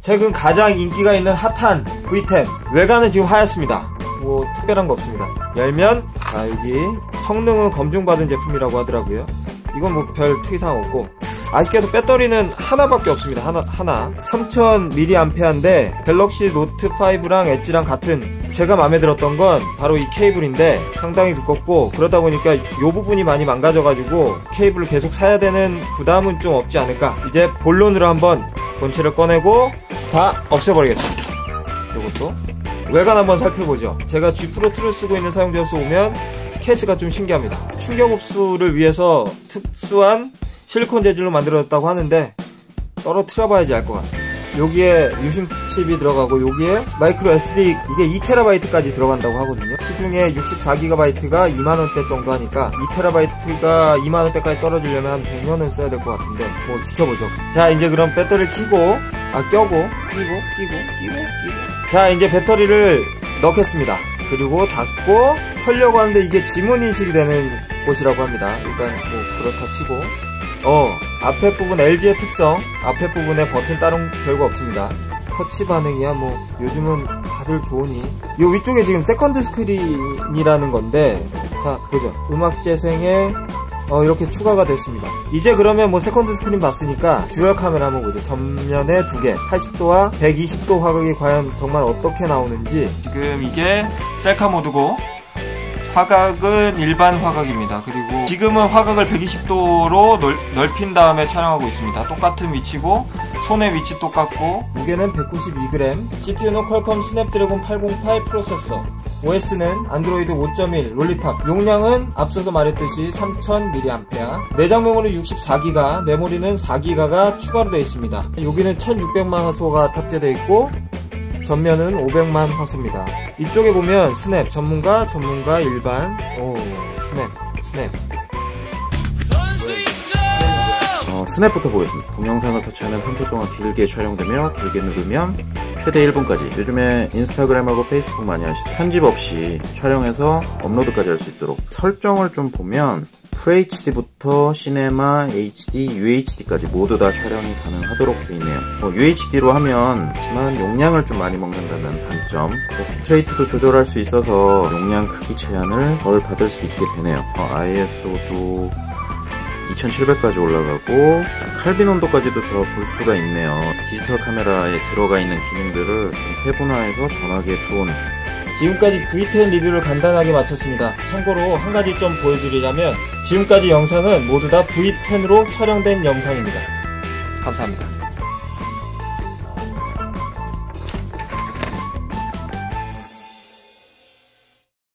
최근 가장 인기가 있는 핫한 V10 외관은 지금 하얗습니다 뭐 특별한 거 없습니다 열면 자 여기 성능은 검증받은 제품이라고 하더라고요 이건 뭐 별 특이사항 없고 아쉽게도 배터리는 하나밖에 없습니다. 하나, 하나. 3000mAh인데 갤럭시 노트 5랑 엣지랑 같은 제가 마음에 들었던 건 바로 이 케이블인데 상당히 두껍고 그러다 보니까 이 부분이 많이 망가져가지고 케이블을 계속 사야 되는 부담은 좀 없지 않을까. 이제 본론으로 한번 본체를 꺼내고 다 없애버리겠습니다. 이것도 외관 한번 살펴보죠. 제가 G 프로 2를 쓰고 있는 사용자로서 오면 케이스가 좀 신기합니다. 충격 흡수를 위해서 특수한 실리콘 재질로 만들어졌다고 하는데 떨어뜨려 봐야지 알 것 같습니다. 여기에 유심 칩이 들어가고 여기에 마이크로 SD 이게 2TB까지 들어간다고 하거든요. 시중에 64GB가 2만원대 정도 하니까 2TB가 2만원대까지 떨어지려면 한 100년은 써야 될 것 같은데 뭐 지켜보죠. 자 이제 그럼 배터리를 켜고 아 껴고 끼고 끼고 끼고 끼고. 자 이제 배터리를 넣겠습니다. 그리고 닫고 털려고 하는데 이게 지문 인식이 되는 곳이라고 합니다. 일단 뭐 그렇다 치고. 어 앞에 부분 LG의 특성 앞에 부분에 버튼 다른 별거 없습니다. 터치 반응이야 뭐 요즘은 다들 좋으니. 요 위쪽에 지금 세컨드 스크린이라는 건데 자 보죠. 음악 재생에 어, 이렇게 추가가 됐습니다. 이제 그러면 뭐 세컨드 스크린 봤으니까 듀얼 카메라 한번 보죠. 전면에 두 개, 80도와 120도 화각이 과연 정말 어떻게 나오는지. 지금 이게 셀카 모드고 화각은 일반 화각입니다. 그리고 지금은 화각을 120도로 넓, 넓힌 다음에 촬영하고 있습니다. 똑같은 위치고 손의 위치 똑같고 무게는 192g CPU는 퀄컴 스냅드래곤 808 프로세서 OS는 안드로이드 5.1 롤리팝. 용량은 앞서서 말했듯이 3000mAh 내장 메모리 64기가 메모리는 4기가가 추가로 되어 있습니다. 여기는 1600만 화소가 탑재되어 있고 전면은 500만 화소입니다. 이쪽에 보면 스냅 전문가 전문가 일반. 오 스냅 스냅 스냅부터 보겠습니다. 동영상을 터치하면 3초 동안 길게 촬영되며 길게 누르면 최대 1분까지 요즘에 인스타그램하고 페이스북 많이 하시죠 편집 없이 촬영해서 업로드까지 할 수 있도록 설정을 좀 보면 FHD부터 시네마, HD, UHD까지 모두 다 촬영이 가능하도록 되어 있네요. 뭐 UHD로 하면 하지만 용량을 좀 많이 먹는다는 단점 뭐 비트레이트도 조절할 수 있어서 용량 크기 제한을 덜 받을 수 있게 되네요. 어, ISO도 2700까지 올라가고 칼빈 온도까지도 더 볼 수가 있네요. 디지털 카메라에 들어가 있는 기능들을 좀 세분화해서 전화기에 두어놓은 지금까지 V10 리뷰를 간단하게 마쳤습니다. 참고로 한 가지 좀 보여드리자면 지금까지 영상은 모두 다 V10으로 촬영된 영상입니다. 감사합니다.